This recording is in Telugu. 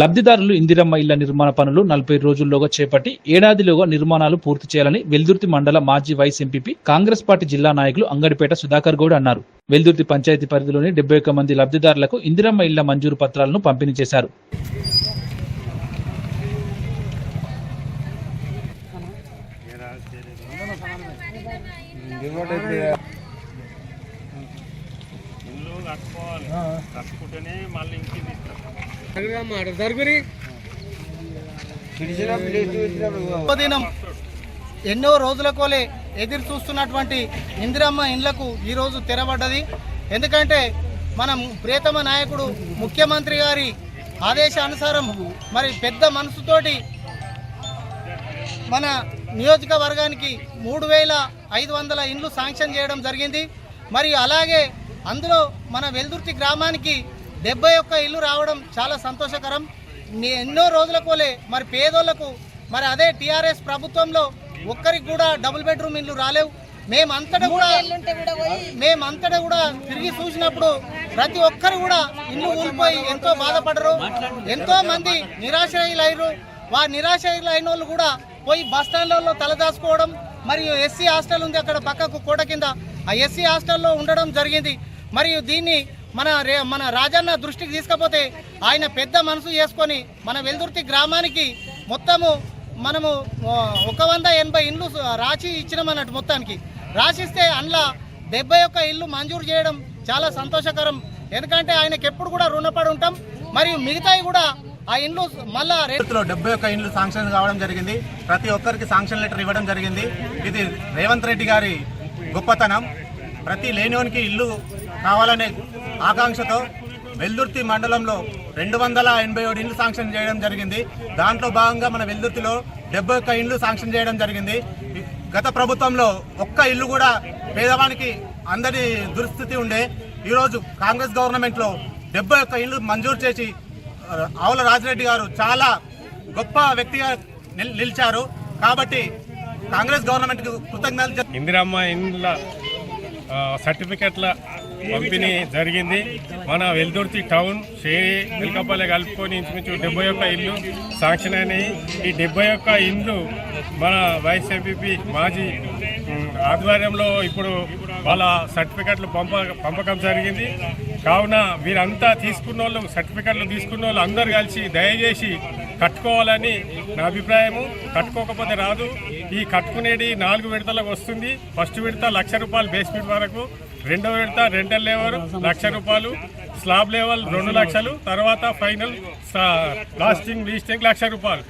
లబ్ధిదారులు ఇందిరమ్మ ఇళ్ళ నిర్మాణ పనులు నలభై రోజుల్లోగా చేపట్టి ఏడాదిలోగా నిర్మాణాలు పూర్తి చేయాలని వెల్దుర్తి మండల మాజీ వైస్ ఎంపీపీ కాంగ్రెస్ పార్టీ జిల్లా నాయకులు అంగడిపేట సుధాకర్ గౌడ్ అన్నారు. వెల్దుర్తి పంచాయతీ పరిధిలోని డెబ్బై ఒక్క మంది లబ్ధిదారులకు ఇందిరమ్మ ఇళ్ళ మంజూరు పత్రాలను పంపిణీ చేశారు. కట్టుకోవాలి. కట్టుకుంటేనే మళ్ళీ ఇంటికి ఇస్తారు. ఎన్నో రోజుల కోలే ఎదురు చూస్తున్నటువంటి ఇందిరమ్మ ఇండ్లకు ఈరోజు తెరబడ్డది. ఎందుకంటే మనం ప్రియతమ నాయకుడు ముఖ్యమంత్రి గారి ఆదేశానుసారం మరి పెద్ద మనసుతోటి మన నియోజకవర్గానికి మూడు వేల ఐదు వందల ఇండ్లు శాంక్షన్ చేయడం జరిగింది. మరియు అలాగే అందులో మన వెల్దుర్తి గ్రామానికి డెబ్బై ఒక్క ఇల్లు రావడం చాలా సంతోషకరం. ఎన్నో రోజుల కోలే మరి పేదోళ్ళకు మరి అదే టీఆర్ఎస్ ప్రభుత్వంలో ఒక్కరికి కూడా డబుల్ బెడ్రూమ్ ఇల్లు రాలేవు. మేమంతటా కూడా మేమంతటా కూడా తిరిగి చూసినప్పుడు ప్రతి ఒక్కరు కూడా ఇల్లు ఊలిపోయి ఎంతో బాధపడరు. ఎంతో మంది నిరాశ్రయులైరు. వా నిరాశ్రయులైన వాళ్ళు కూడా పోయి బస్ స్టాండ్లలో తలదాచుకోవడం మరియు ఎస్సీ హాస్టల్ ఉంది అక్కడ పక్కకు కోట కింద. ఆ ఎస్సీ హాస్టల్లో ఉండడం జరిగింది. మరియు దీన్ని మన రే మన రాజన్న దృష్టికి తీసుకపోతే ఆయన పెద్ద మనసు చేసుకొని మన వెల్దుర్తి గ్రామానికి మొత్తము మనము ఒక వంద ఎనభై ఇండ్లు రాసి ఇచ్చినామన్నట్టు మొత్తానికి. రాసిస్తే అందులో డెబ్బై ఒక్క ఇల్లు మంజూరు చేయడం చాలా సంతోషకరం. ఎందుకంటే ఆయనకి ఎప్పుడు కూడా రుణపడి ఉంటాం. మరియు మిగతాయి కూడా ఆ ఇండ్లు మళ్ళా రే డెబ్బై ఒక్క ఇండ్లు శాంక్షన్ కావడం జరిగింది. ప్రతి ఒక్కరికి శాంక్షన్ లెటర్ ఇవ్వడం జరిగింది. ఇది రేవంత్ రెడ్డి గారి గొప్పతనం. ప్రతి లేనివానికి ఇల్లు కావాలనే ఆకాంక్షతో వెల్దుర్తి మండలంలో రెండు వందల ఎనభై ఏడు ఇండ్లు శాంక్షన్ చేయడం జరిగింది. దాంట్లో భాగంగా మన వెల్దుర్తిలో డెబ్బై ఒక్క ఇండ్లు శాంక్షన్ చేయడం జరిగింది. గత ప్రభుత్వంలో ఒక్క ఇల్లు కూడా పేదవానికి అందరి దుస్థితి ఉండే. ఈరోజు కాంగ్రెస్ గవర్నమెంట్లో డెబ్బై ఒక్క ఇల్లు మంజూరు చేసి ఆవుల రాజిరెడ్డి గారు చాలా గొప్ప వ్యక్తిగా నిల్- నిలిచారు. కాబట్టి కాంగ్రెస్ గవర్నమెంట్కి కృతజ్ఞతలు ఇందిరమ్మ ఇండ్ల సర్టిఫికెట్ల పంపిణీ జరిగింది. మన వెల్దుర్తి టౌన్ షేరి వెల్కపల్లి కలుపుకొని ఇంచుమించు డెబ్బై ఒక్క ఇల్లు శాంక్షన్ అయినాయి. ఈ డెబ్బై ఒక్క ఇల్లు మన వైస్ ఎంపీపీ మాజీ ఆధ్వర్యంలో ఇప్పుడు వాళ్ళ సర్టిఫికెట్లు పంప పంపకం జరిగింది. కావున వీరంతా తీసుకున్న వాళ్ళు సర్టిఫికెట్లు తీసుకున్న వాళ్ళు అందరు కలిసి దయచేసి కట్టుకోవాలని నా అభిప్రాయము. కట్టుకోకపోతే రాదు. ఈ కట్టుకునేది నాలుగు విడతలకు వస్తుంది. ఫస్ట్ విడత లక్ష రూపాయలు బేస్మెంట్ వరకు. రెండో విడత రెంటల్ లెవెల్ లక్ష రూపాయలు. స్లాబ్ లెవెల్ రెండు లక్షలు. తర్వాత ఫైనల్ లాస్టింగ్ లీస్టింగ్ లక్ష రూపాయలు.